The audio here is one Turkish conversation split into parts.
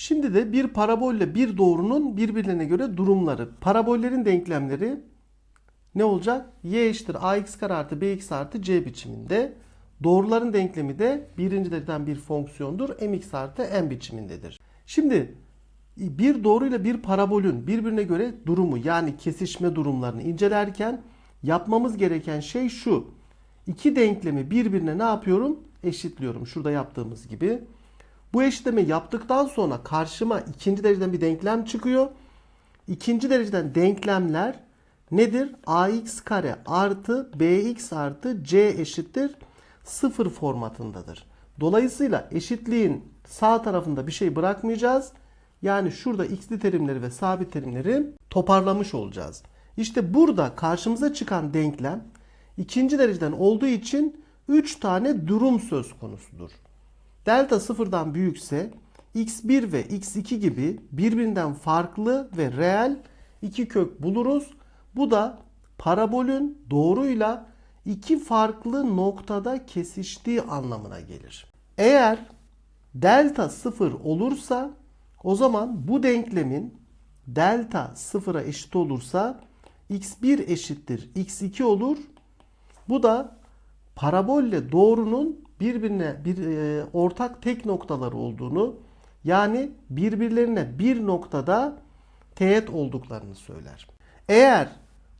Şimdi de bir parabolle bir doğrunun birbirlerine göre durumları. Parabollerin denklemleri ne olacak? y eşittir ax kare artı bx artı c biçiminde. Doğruların denklemi de birinci dereceden bir fonksiyondur. mx artı n biçimindedir. Şimdi bir doğruyla bir parabolün birbirine göre durumu yani kesişme durumlarını incelerken yapmamız gereken şey şu. İki denklemi birbirine ne yapıyorum? Eşitliyorum. Şurada yaptığımız gibi. Bu eşitleme yaptıktan sonra karşıma ikinci dereceden bir denklem çıkıyor. İkinci dereceden denklemler nedir? ax kare artı bx artı c eşittir 0 formatındadır. Dolayısıyla eşitliğin sağ tarafında bir şey bırakmayacağız. Yani şurada x'li terimleri ve sabit terimleri toparlamış olacağız. İşte burada karşımıza çıkan denklem ikinci dereceden olduğu için 3 tane durum söz konusudur. Delta sıfırdan büyükse x1 ve x2 gibi birbirinden farklı ve reel iki kök buluruz. Bu da parabolün doğruyla iki farklı noktada kesiştiği anlamına gelir. Eğer delta sıfır olursa o zaman bu denklemin delta sıfıra eşit olursa x1 eşittir x2 olur. Bu da parabolle doğrunun birbirine bir e, ortak tek noktaları olduğunu yani birbirlerine bir noktada teğet olduklarını söyler. Eğer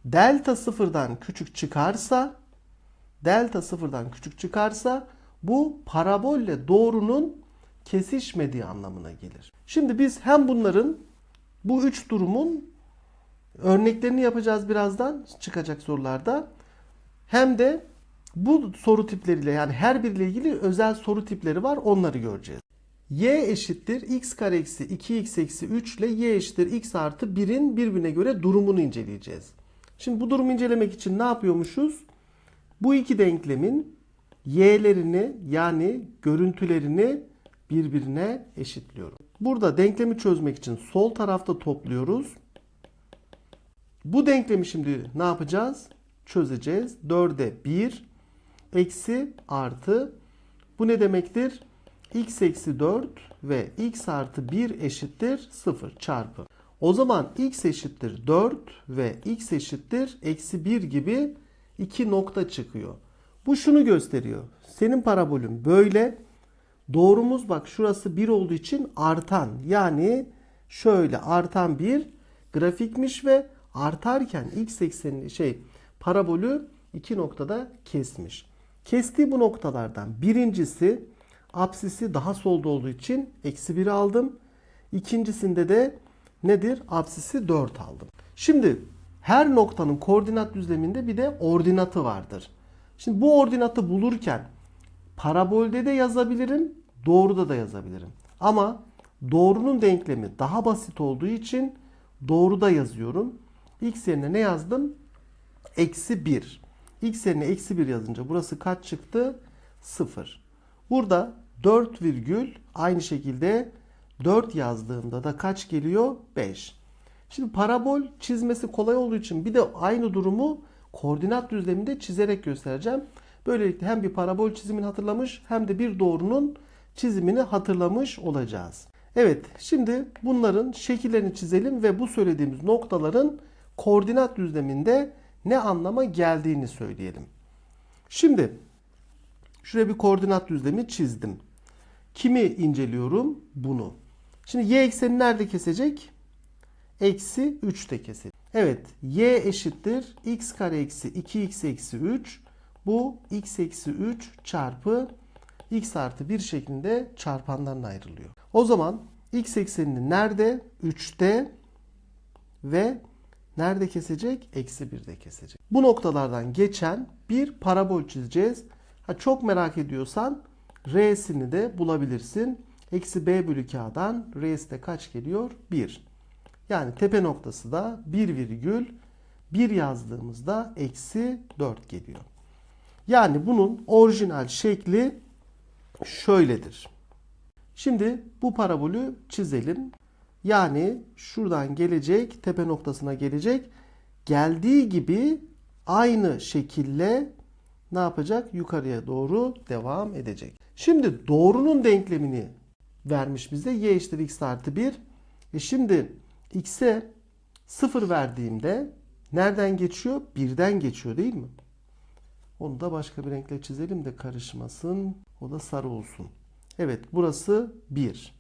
delta sıfırdan küçük çıkarsa delta sıfırdan küçük çıkarsa bu parabolle doğrunun kesişmediği anlamına gelir. Şimdi biz hem bunların bu üç durumun örneklerini yapacağız birazdan çıkacak sorularda. Hem de bu soru tipleriyle yani her biriyle ilgili özel soru tipleri var onları göreceğiz. y eşittir x kare eksi 2x eksi 3 ile y eşittir x artı 1'in birbirine göre durumunu inceleyeceğiz. Şimdi bu durumu incelemek için ne yapıyormuşuz? Bu iki denklemin y'lerini yani görüntülerini birbirine eşitliyorum. Burada denklemi çözmek için sol tarafta topluyoruz. Bu denklemi şimdi ne yapacağız? Çözeceğiz. 4'e 1 eksi artı bu ne demektir? x eksi 4 ve x artı 1 eşittir 0 çarpı. O zaman x eşittir 4 ve x eşittir eksi 1 gibi iki nokta çıkıyor. Bu şunu gösteriyor. Senin parabolün böyle. Doğrumuz bak şurası 1 olduğu için artan. Yani şöyle artan bir grafikmiş ve artarken x eksenini şey parabolü iki noktada kesmiş. Kestiği bu noktalardan birincisi apsisi daha solda olduğu için eksi 1 aldım. İkincisinde de nedir? Apsisi 4 aldım. Şimdi her noktanın koordinat düzleminde bir de ordinatı vardır. Şimdi bu ordinatı bulurken parabolde de yazabilirim, doğruda da yazabilirim. Ama doğrunun denklemi daha basit olduğu için doğruda yazıyorum. X yerine ne yazdım? Eksi 1. X yerine eksi 1 yazınca burası kaç çıktı? 0. Burada 4 virgül aynı şekilde 4 yazdığımda da kaç geliyor? 5. Şimdi parabol çizmesi kolay olduğu için bir de aynı durumu koordinat düzleminde çizerek göstereceğim. Böylelikle hem bir parabol çizimini hatırlamış hem de bir doğrunun çizimini hatırlamış olacağız. Evet şimdi bunların şekillerini çizelim ve bu söylediğimiz noktaların koordinat düzleminde ne anlama geldiğini söyleyelim. Şimdi şuraya bir koordinat düzlemi çizdim. Kimi inceliyorum? Bunu. Şimdi y ekseni nerede kesecek? Eksi 3'te kesecek. Evet y eşittir x kare eksi 2x eksi 3. Bu x eksi 3 çarpı x artı 1 şeklinde çarpandan ayrılıyor. O zaman x eksenini nerede? 3'te ve nerede kesecek? Eksi 1'de kesecek. Bu noktalardan geçen bir parabol çizeceğiz. Ha, çok merak ediyorsan R'sini de bulabilirsin. Eksi B bölü K'dan R'si de kaç geliyor? 1. Yani tepe noktası da 1 virgül 1 yazdığımızda eksi 4 geliyor. Yani bunun orijinal şekli şöyledir. Şimdi bu parabolü çizelim. Yani şuradan gelecek, tepe noktasına gelecek. Geldiği gibi aynı şekilde ne yapacak? Yukarıya doğru devam edecek. Şimdi doğrunun denklemini vermiş bize. y eşittir x artı 1. E şimdi x'e 0 verdiğimde nereden geçiyor? 1'den geçiyor değil mi? Onu da başka bir renkle çizelim de karışmasın. O da sarı olsun. Evet burası 1.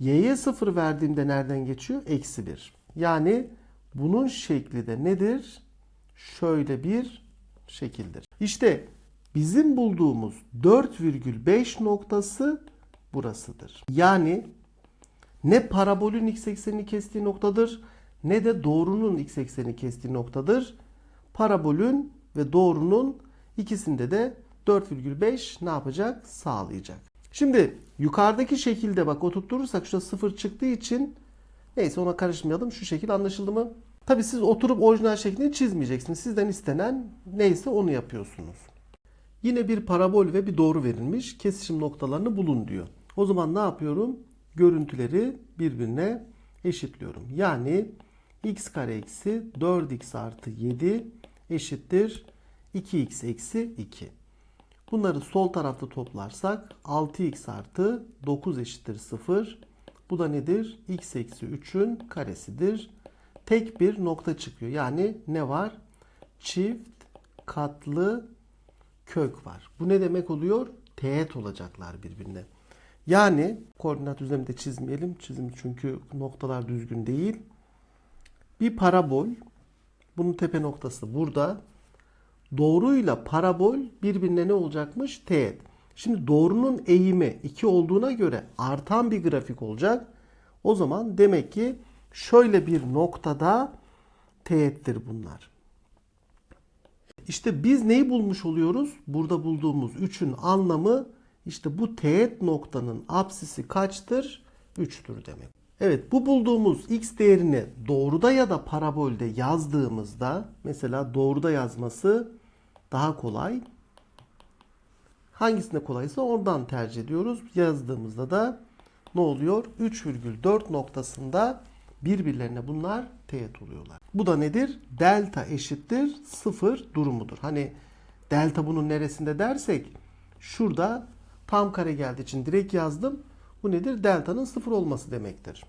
Y'ye 0 verdiğimde nereden geçiyor? Eksi 1. Yani bunun şekli de nedir? Şöyle bir şekildir. İşte bizim bulduğumuz 4,5 noktası burasıdır. Yani ne parabolün x eksenini kestiği noktadır ne de doğrunun x eksenini kestiği noktadır. Parabolün ve doğrunun ikisinde de 4,5 ne yapacak? Sağlayacak. Şimdi yukarıdaki şekilde bak oturturursak şurada 0 çıktığı için neyse ona karışmayalım. Şu şekil anlaşıldı mı? Tabi siz oturup orijinal şeklini çizmeyeceksiniz. Sizden istenen neyse onu yapıyorsunuz. Yine bir parabol ve bir doğru verilmiş. Kesişim noktalarını bulun diyor. O zaman ne yapıyorum? Görüntüleri birbirine eşitliyorum. Yani x kare eksi 4x artı 7 eşittir 2x eksi 2. Bunları sol tarafta toplarsak 6x artı 9 eşittir 0. Bu da nedir? x eksi 3'ün karesidir. Tek bir nokta çıkıyor. Yani ne var? Çift katlı kök var. Bu ne demek oluyor? Teğet olacaklar birbirine. Yani koordinat düzleminde çizmeyelim. Çizim çünkü noktalar düzgün değil. Bir parabol. Bunun tepe noktası burada. Doğruyla parabol birbirine ne olacakmış? Teğet. Şimdi doğrunun eğimi 2 olduğuna göre artan bir grafik olacak. O zaman demek ki şöyle bir noktada teğettir bunlar. İşte biz neyi bulmuş oluyoruz? Burada bulduğumuz 3'ün anlamı işte bu teğet noktanın apsisi kaçtır? 3'tür demek. Evet bu bulduğumuz x değerini doğruda ya da parabolde yazdığımızda mesela doğruda yazması daha kolay. Hangisinde kolaysa oradan tercih ediyoruz. Yazdığımızda da ne oluyor? 3,4 noktasında birbirlerine bunlar teğet oluyorlar. Bu da nedir? Delta eşittir 0 durumudur. Hani delta bunun neresinde dersek şurada tam kare geldiği için direkt yazdım. Bu nedir? Delta'nın 0 olması demektir.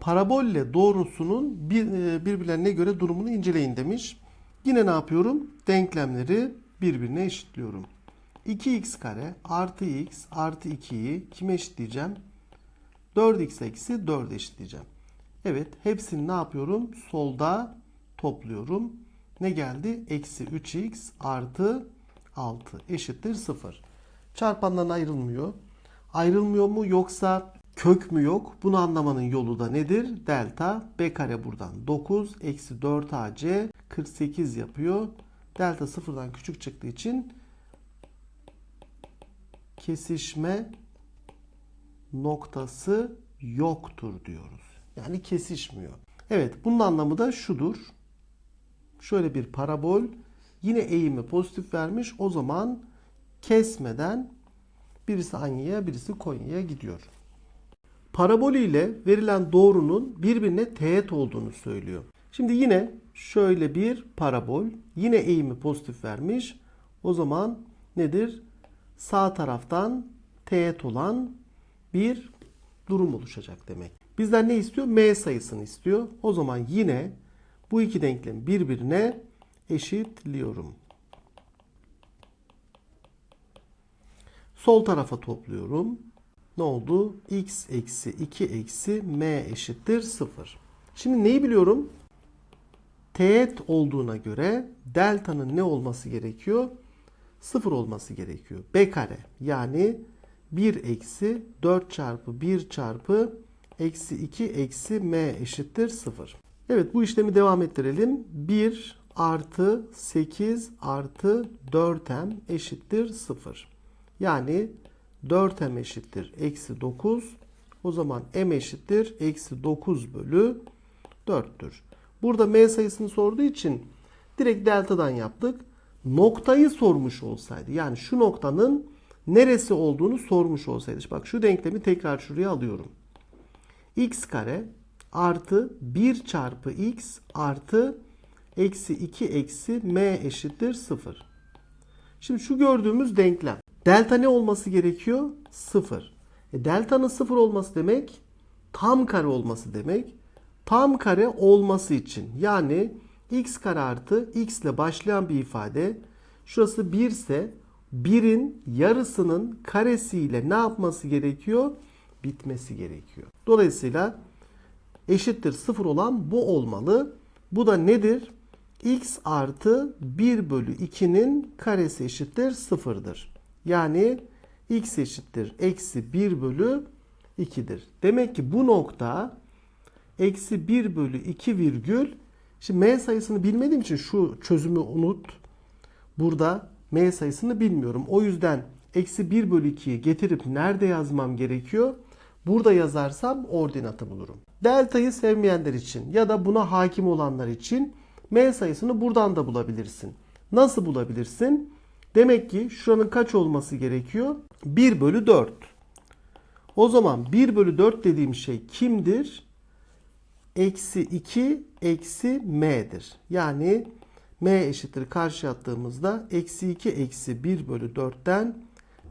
Parabolle doğrusunun bir, e, birbirlerine göre durumunu inceleyin demiş. Yine ne yapıyorum? Denklemleri birbirine eşitliyorum. 2x kare artı x artı 2'yi kime eşitleyeceğim? 4x eksi 4 eşitleyeceğim. Evet hepsini ne yapıyorum? Solda topluyorum. Ne geldi? Eksi 3x artı 6 eşittir 0. Çarpandan ayrılmıyor. Ayrılmıyor mu yoksa kök mü yok? Bunu anlamanın yolu da nedir? Delta b kare buradan 9 eksi 4ac 48 yapıyor. Delta sıfırdan küçük çıktığı için kesişme noktası yoktur diyoruz. Yani kesişmiyor. Evet bunun anlamı da şudur. Şöyle bir parabol yine eğimi pozitif vermiş. O zaman kesmeden birisi Anya'ya birisi Konya'ya gidiyor. Parabol ile verilen doğrunun birbirine teğet olduğunu söylüyor. Şimdi yine şöyle bir parabol yine eğimi pozitif vermiş. O zaman nedir? Sağ taraftan teğet olan bir durum oluşacak demek. Bizden ne istiyor? M sayısını istiyor. O zaman yine bu iki denklem birbirine eşitliyorum. Sol tarafa topluyorum. Ne oldu? x eksi 2 eksi m eşittir 0. Şimdi neyi biliyorum? Teğet olduğuna göre delta'nın ne olması gerekiyor? 0 olması gerekiyor. b kare yani 1 eksi 4 çarpı 1 çarpı eksi 2 eksi m eşittir 0. Evet bu işlemi devam ettirelim. 1 artı 8 artı 4m eşittir 0. Yani 4m eşittir eksi 9. O zaman m eşittir eksi 9 bölü 4'tür. Burada m sayısını sorduğu için direkt deltadan yaptık. Noktayı sormuş olsaydı yani şu noktanın neresi olduğunu sormuş olsaydı. Bak şu denklemi tekrar şuraya alıyorum. x kare artı 1 çarpı x artı eksi 2 eksi m eşittir 0. Şimdi şu gördüğümüz denklem. Delta ne olması gerekiyor? 0. E, delta'nın sıfır olması demek tam kare olması demek. Tam kare olması için yani x kare artı x ile başlayan bir ifade şurası 1 ise 1'in yarısının karesiyle ne yapması gerekiyor? Bitmesi gerekiyor. Dolayısıyla eşittir 0 olan bu olmalı. Bu da nedir? x artı 1 bölü 2'nin karesi eşittir 0'dır. Yani x eşittir eksi 1 bölü 2'dir. Demek ki bu nokta eksi 1 bölü 2 virgül şimdi m sayısını bilmediğim için şu çözümü unut. Burada m sayısını bilmiyorum. O yüzden eksi 1 bölü 2'yi getirip nerede yazmam gerekiyor? Burada yazarsam ordinatı bulurum. Delta'yı sevmeyenler için ya da buna hakim olanlar için m sayısını buradan da bulabilirsin. Nasıl bulabilirsin? Demek ki şuranın kaç olması gerekiyor? 1 bölü 4. O zaman 1 bölü 4 dediğim şey kimdir? Eksi 2 eksi m'dir. Yani m eşittir karşı attığımızda eksi 2 eksi 1 bölü 4'ten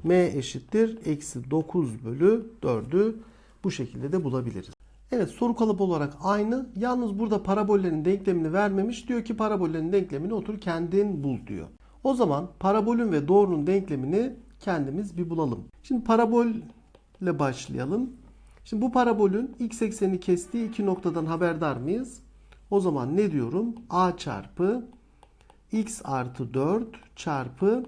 m eşittir eksi 9 bölü 4'ü bu şekilde de bulabiliriz. Evet soru kalıbı olarak aynı. Yalnız burada parabollerin denklemini vermemiş. Diyor ki parabollerin denklemini otur kendin bul diyor. O zaman parabolün ve doğrunun denklemini kendimiz bir bulalım. Şimdi parabolle başlayalım. Şimdi bu parabolün x eksenini kestiği iki noktadan haberdar mıyız? O zaman ne diyorum? a çarpı x artı 4 çarpı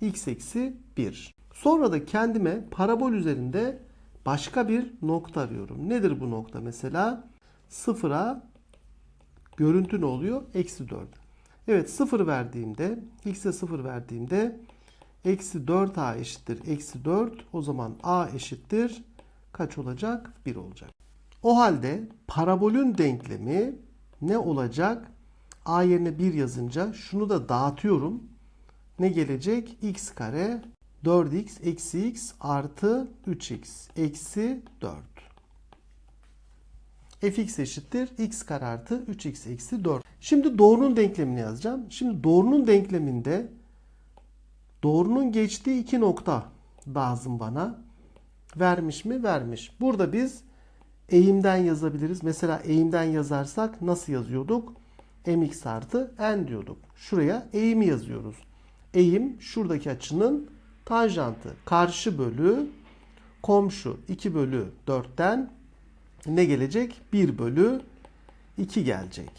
x eksi 1. Sonra da kendime parabol üzerinde başka bir nokta arıyorum. Nedir bu nokta mesela? Sıfıra görüntü ne oluyor? Eksi 4. Evet sıfır verdiğimde, x'e sıfır verdiğimde eksi 4a eşittir eksi 4. O zaman a eşittir kaç olacak? 1 olacak. O halde parabolün denklemi ne olacak? a yerine 1 yazınca şunu da dağıtıyorum. Ne gelecek? x kare 4x eksi x artı 3x eksi 4. fx eşittir x kare artı 3x eksi 4. Şimdi doğrunun denklemini yazacağım. Şimdi doğrunun denkleminde doğrunun geçtiği iki nokta lazım bana. Vermiş mi? Vermiş. Burada biz eğimden yazabiliriz. Mesela eğimden yazarsak nasıl yazıyorduk? mx artı n diyorduk. Şuraya eğimi yazıyoruz. Eğim şuradaki açının tanjantı. Karşı bölü komşu 2 bölü 4'ten ne gelecek? 1 bölü 2 gelecek.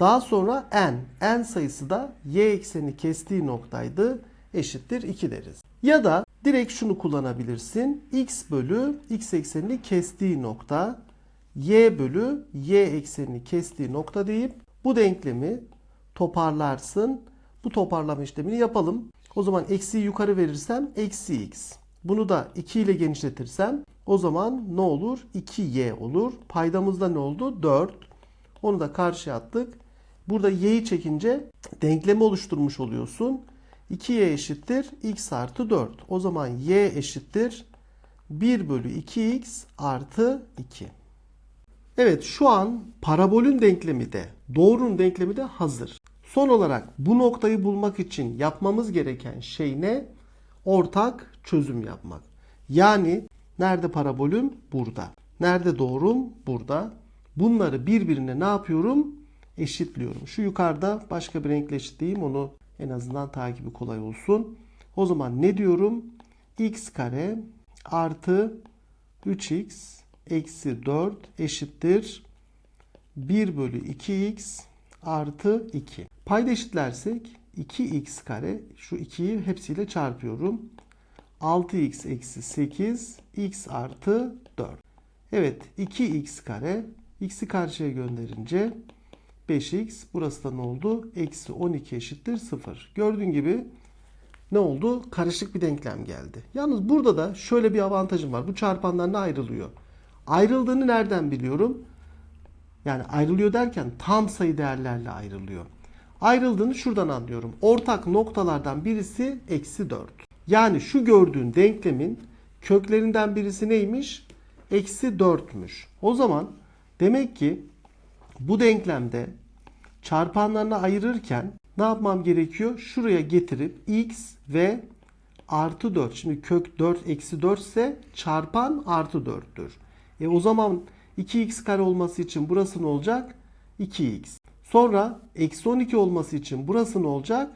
Daha sonra n. n sayısı da y ekseni kestiği noktaydı. Eşittir 2 deriz. Ya da direkt şunu kullanabilirsin. x bölü x eksenini kestiği nokta y bölü y eksenini kestiği nokta deyip bu denklemi toparlarsın. Bu toparlama işlemini yapalım. O zaman eksiyi yukarı verirsem eksi x. Bunu da 2 ile genişletirsem o zaman ne olur? 2y olur. Paydamızda ne oldu? 4. Onu da karşıya attık. Burada y'yi çekince denklemi oluşturmuş oluyorsun. 2y eşittir x artı 4. O zaman y eşittir 1 bölü 2x artı 2. Evet şu an parabolün denklemi de doğrunun denklemi de hazır. Son olarak bu noktayı bulmak için yapmamız gereken şey ne? Ortak çözüm yapmak. Yani nerede parabolüm? Burada. Nerede doğrum? Burada. Bunları birbirine ne yapıyorum? Eşitliyorum. Şu yukarıda başka bir renkle eşitleyeyim onu en azından takibi kolay olsun. O zaman ne diyorum? x kare artı 3x eksi 4 eşittir 1 bölü 2x artı 2. Payda eşitlersek 2x kare şu 2'yi hepsiyle çarpıyorum. 6x eksi 8 x artı 4. Evet 2x kare x'i karşıya gönderince 5x burası da ne oldu? Eksi 12 eşittir 0. Gördüğün gibi ne oldu? Karışık bir denklem geldi. Yalnız burada da şöyle bir avantajım var. Bu çarpanlar ne ayrılıyor? Ayrıldığını nereden biliyorum? Yani ayrılıyor derken tam sayı değerlerle ayrılıyor. Ayrıldığını şuradan anlıyorum. Ortak noktalardan birisi eksi 4. Yani şu gördüğün denklemin köklerinden birisi neymiş? Eksi 4'müş. O zaman demek ki bu denklemde çarpanlarına ayırırken ne yapmam gerekiyor? Şuraya getirip x ve artı 4. Şimdi kök 4 eksi 4 ise çarpan artı 4'tür. E o zaman 2x kare olması için burası ne olacak? 2x. Sonra eksi 12 olması için burası ne olacak?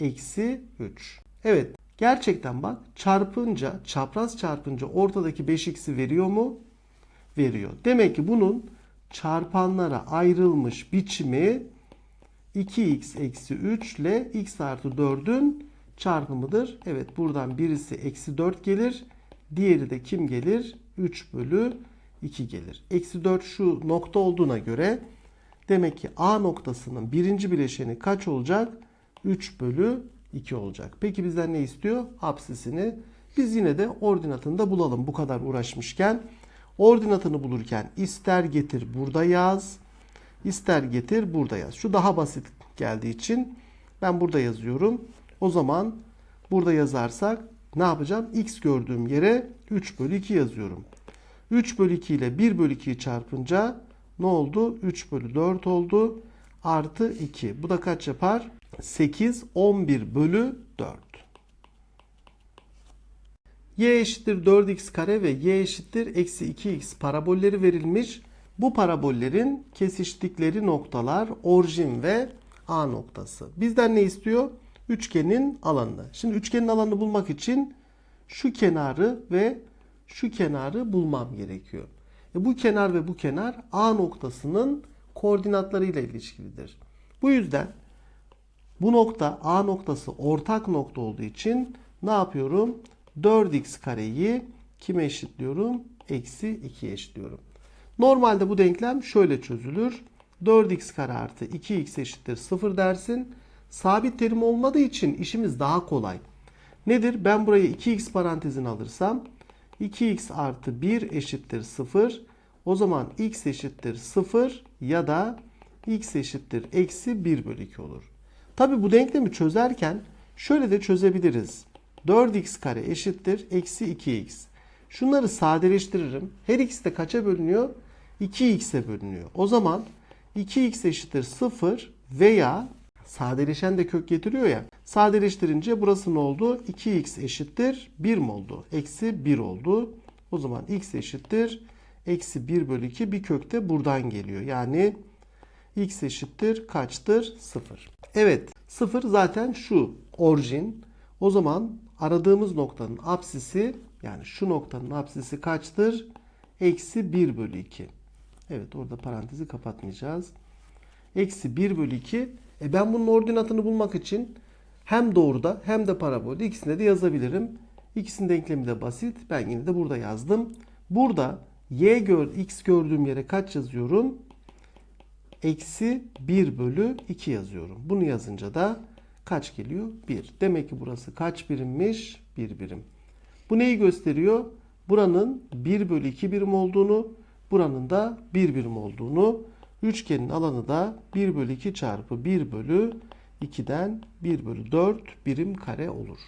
Eksi 3. Evet gerçekten bak çarpınca çapraz çarpınca ortadaki 5x'i veriyor mu? Veriyor. Demek ki bunun çarpanlara ayrılmış biçimi 2x eksi 3 ile x artı 4'ün çarpımıdır. Evet buradan birisi eksi 4 gelir. Diğeri de kim gelir? 3 bölü 2 gelir. Eksi 4 şu nokta olduğuna göre demek ki A noktasının birinci bileşeni kaç olacak? 3 bölü 2 olacak. Peki bizden ne istiyor? Apsisini. Biz yine de ordinatını da bulalım bu kadar uğraşmışken. Ordinatını bulurken ister getir burada yaz. ister getir burada yaz. Şu daha basit geldiği için ben burada yazıyorum. O zaman burada yazarsak ne yapacağım? X gördüğüm yere 3 bölü 2 yazıyorum. 3 bölü 2 ile 1 bölü 2'yi çarpınca ne oldu? 3 bölü 4 oldu. Artı 2. Bu da kaç yapar? 8, 11 bölü 4. y eşittir 4x kare ve y eşittir eksi 2x parabolleri verilmiş. Bu parabollerin kesiştikleri noktalar orijin ve A noktası. Bizden ne istiyor? Üçgenin alanını. Şimdi üçgenin alanını bulmak için şu kenarı ve şu kenarı bulmam gerekiyor. E bu kenar ve bu kenar A noktasının koordinatlarıyla ilişkilidir. Bu yüzden bu nokta A noktası ortak nokta olduğu için ne yapıyorum? 4x kareyi kime eşitliyorum? Eksi 2'ye eşitliyorum. Normalde bu denklem şöyle çözülür. 4x kare artı 2x eşittir 0 dersin. Sabit terim olmadığı için işimiz daha kolay. Nedir? Ben buraya 2x parantezini alırsam 2x artı 1 eşittir 0. O zaman x eşittir 0 ya da x eşittir eksi 1 bölü 2 olur. Tabi bu denklemi çözerken şöyle de çözebiliriz. 4x kare eşittir eksi 2x. Şunları sadeleştiririm. Her x de kaça bölünüyor? 2x'e bölünüyor. O zaman 2x eşittir 0 veya sadeleşen de kök getiriyor ya. Sadeleştirince burası ne oldu? 2x eşittir 1 mi oldu? Eksi 1 oldu. O zaman x eşittir eksi 1 bölü 2 bir kök de buradan geliyor. Yani x eşittir kaçtır? 0. Evet 0 zaten şu orijin. O zaman aradığımız noktanın apsisi yani şu noktanın apsisi kaçtır? Eksi 1 bölü 2. Evet orada parantezi kapatmayacağız. Eksi 1 bölü 2. E ben bunun ordinatını bulmak için hem doğruda hem de parabolde ikisinde de yazabilirim. İkisinin denklemi de basit. Ben yine de burada yazdım. Burada y gör, x gördüğüm yere kaç yazıyorum? Eksi 1 bölü 2 yazıyorum. Bunu yazınca da kaç geliyor? 1. Demek ki burası kaç birimmiş? 1 birim. Bu neyi gösteriyor? Buranın 1 bölü 2 birim olduğunu, buranın da 1 birim olduğunu, üçgenin alanı da 1 bölü 2 çarpı 1 bölü 2'den 1 bölü 4 birim kare olur.